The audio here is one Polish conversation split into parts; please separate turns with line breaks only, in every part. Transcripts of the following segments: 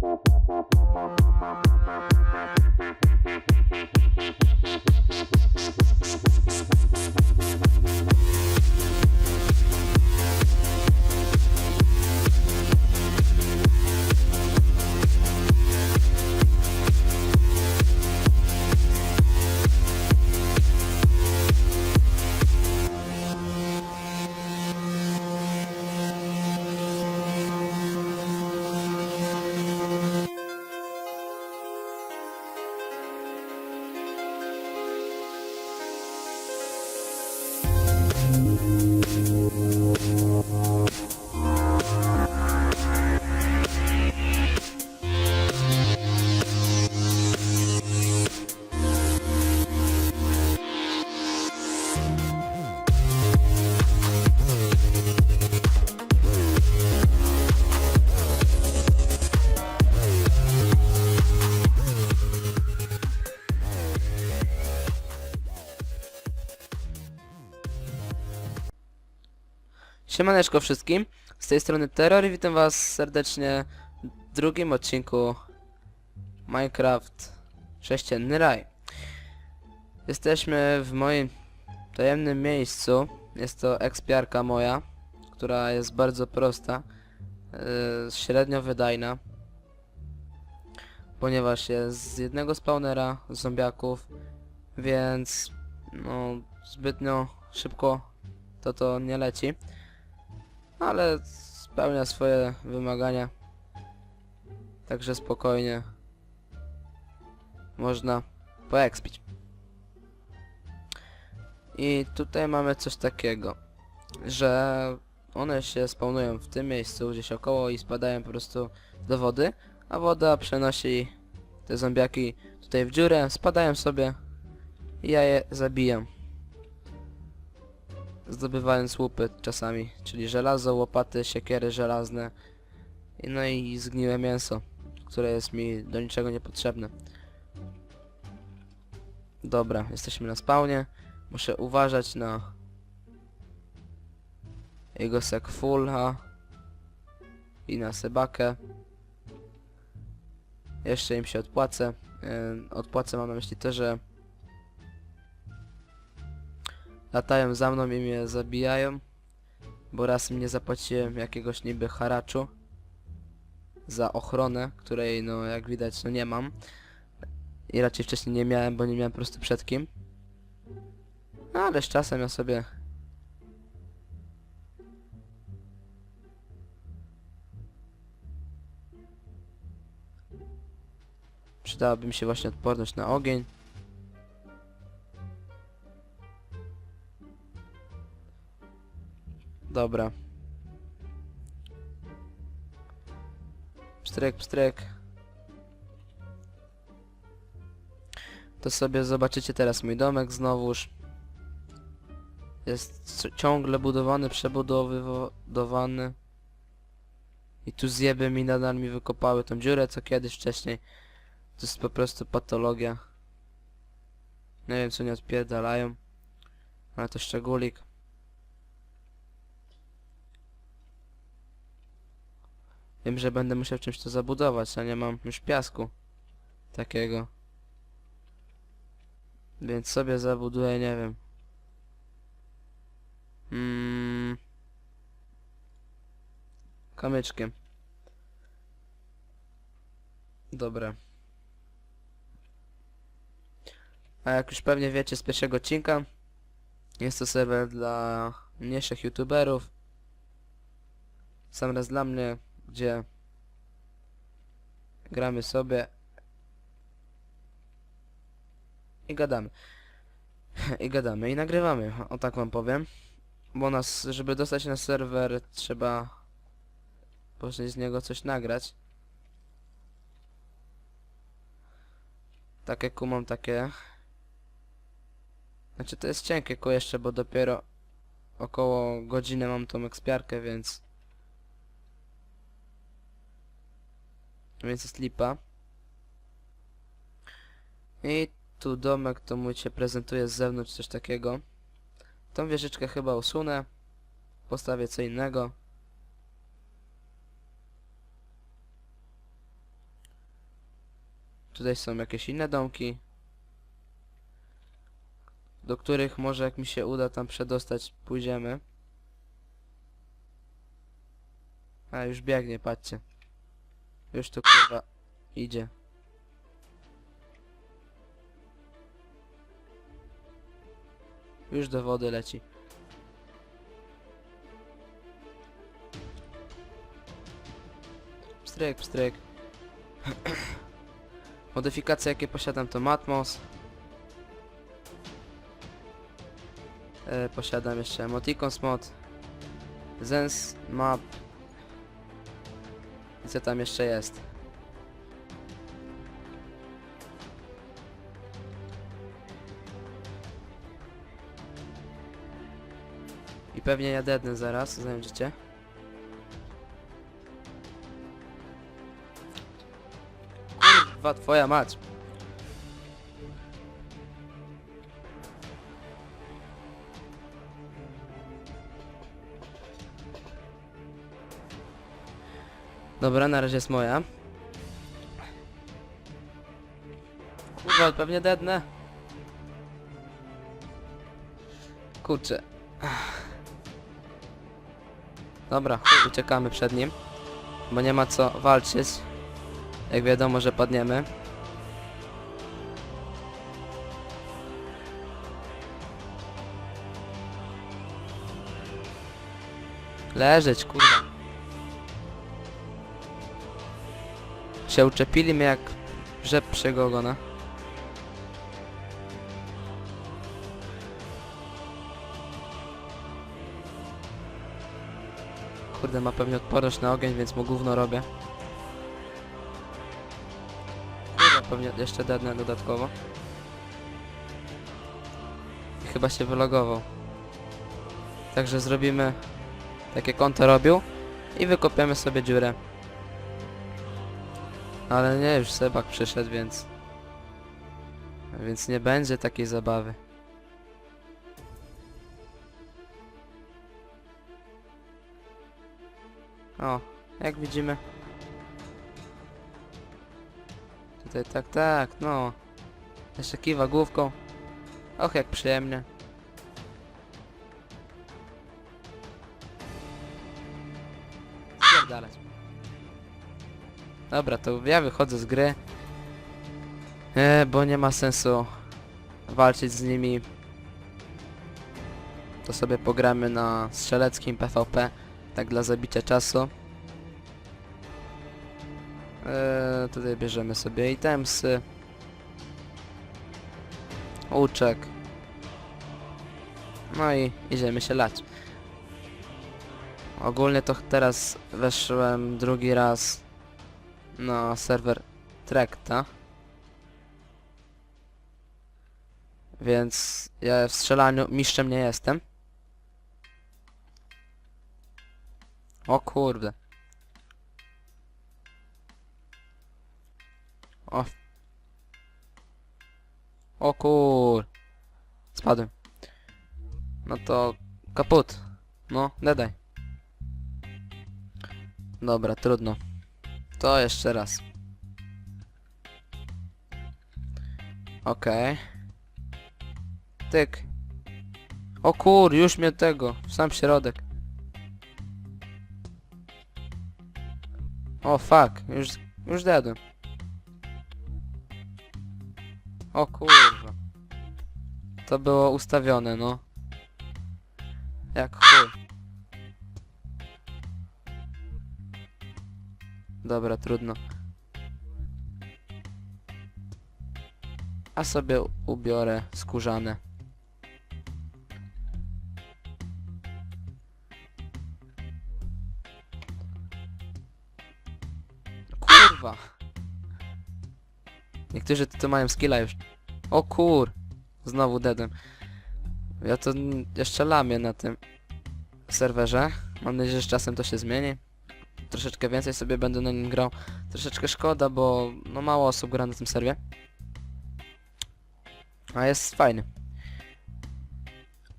Thank you. Siemaneczko wszystkim, z tej strony Terror i witam was serdecznie w drugim odcinku Minecraft Sześcienny Raj. Jesteśmy w moim tajemnym miejscu, jest to ekspiarka moja, która jest bardzo prosta, yy, średnio wydajna, ponieważ jest z jednego spawnera zombiaków, więc no zbytnio szybko to to nie leci ale spełnia swoje wymagania. Także spokojnie można poekspić. I tutaj mamy coś takiego, że one się spawnują w tym miejscu gdzieś około i spadają po prostu do wody, a woda przenosi te zombiaki tutaj w dziurę, spadają sobie i ja je zabijam zdobywając łupy czasami, czyli żelazo, łopaty, siekiery żelazne no i zgniłe mięso, które jest mi do niczego niepotrzebne. Dobra, jesteśmy na spawnie. Muszę uważać na jego sekfula i na sebakę. Jeszcze im się odpłacę. Odpłacę mam na myśli to, że latają za mną i mnie zabijają, bo raz im nie zapłaciłem jakiegoś niby haraczu za ochronę, której no jak widać no nie mam i raczej wcześniej nie miałem, bo nie miałem po prostu przed kim. No ale z czasem ja sobie Przydałaby mi się właśnie odporność na ogień. Dobra. Pstryk, pstryk. To sobie zobaczycie teraz mój domek znowuż. Jest ciągle budowany, przebudowywany. I tu zjeby mi nadal mi wykopały tą dziurę, co kiedyś wcześniej. To jest po prostu patologia. Nie wiem, co nie odpierdalają. Ale to szczególik. Wiem, że będę musiał czymś to zabudować, a nie mam już piasku. Takiego. Więc sobie zabuduję, nie wiem. Mm. Kamyczkiem. Dobra. A jak już pewnie wiecie z pierwszego odcinka, jest to serwer dla mniejszych youtuberów. Sam raz dla mnie, gdzie gramy sobie i gadamy. I gadamy i nagrywamy, o tak wam powiem. Bo nas, żeby dostać na serwer trzeba później z niego coś nagrać. Takie kumam, takie... Znaczy to jest cienkie ku jeszcze, bo dopiero około godziny mam tą ekspiarkę, więc... Więc jest lipa. I tu domek to mój się prezentuje z zewnątrz coś takiego. Tą wieżyczkę chyba usunę. Postawię co innego. Tutaj są jakieś inne domki. Do których może jak mi się uda tam przedostać, pójdziemy. A już biegnie, patrzcie. Już tu kurwa idzie. Już do wody leci. Pstryk, pstryk. Modyfikacje jakie posiadam to Matmos. E, posiadam jeszcze Emoticons mod. Zens Map. Co tam jeszcze jest? I pewnie jeden zaraz, znajdziecie. Kurwa, twoja mać. Dobra, na razie jest moja. Kurwa, pewnie dednę. Kurczę. Dobra, uciekamy przed nim. Bo nie ma co walczyć. Jak wiadomo, że padniemy. Leżeć, kurwa. Się uczepili mnie jak rzep psiego ogona. Kurde, ma pewnie odporność na ogień, więc mu gówno robię. Kurde, pewnie jeszcze dadnę dodatkowo. I chyba się wylogował. Także zrobimy takie konto robił i wykopiemy sobie dziurę. Ale nie, już Sebak przyszedł, więc... Więc nie będzie takiej zabawy. O, jak widzimy. Tutaj tak, tak, no. Jeszcze kiwa główką. Och, jak przyjemnie. Spierdalać. Dobra, to ja wychodzę z gry. E, bo nie ma sensu walczyć z nimi. To sobie pogramy na strzeleckim PvP, tak dla zabicia czasu. E, tutaj bierzemy sobie itemsy. Łuczek. No i idziemy się lać. Ogólnie to teraz weszłem drugi raz na serwer Trekta. Więc ja w strzelaniu mistrzem nie jestem. O kurde. O. O kur. Spadłem. No to kaput. No, dedaj. Dobra, trudno. To jeszcze raz. Okej. Tyk. O kur, już mnie tego. W sam środek. O fuck, już, już dedłem. O kurwa. To było ustawione, no. Jak chuj. Dobra, trudno. A sobie ubiorę skórzane. Kurwa. Niektórzy to mają skilla już. O kur. Znowu dedem. Ja to jeszcze lamię na tym serwerze. Mam nadzieję, że z czasem to się zmieni. Troszeczkę więcej sobie będę na nim grał. Troszeczkę szkoda, bo no mało osób gra na tym serwie. A jest fajny.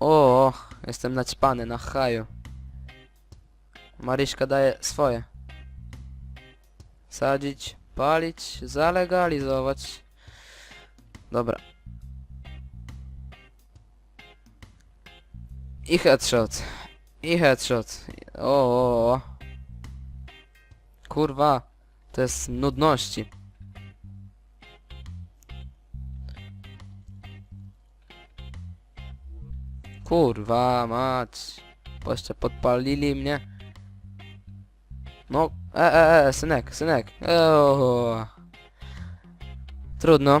O, jestem naćpany na haju. Maryśka daje swoje. Sadzić, palić, zalegalizować. Dobra. I headshot. I headshot. O, o, o. Kurwa. To jest nudności. Kurwa mać. Jeszcze podpalili mnie. No, e, e, e, synek, synek. Eee. Trudno.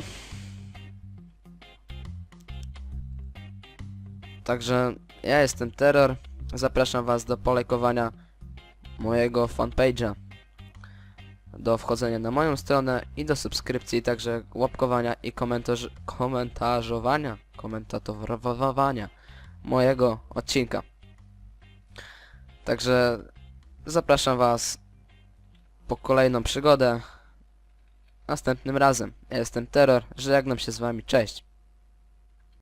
Także ja jestem Terror. Zapraszam was do polejkowania mojego fanpage'a. Do wchodzenia na moją stronę i do subskrypcji, także łapkowania i komentarz komentarzowania, komentatorowania mojego odcinka. Także zapraszam was po kolejną przygodę następnym razem. Ja jestem Terror, żegnam się z wami, cześć.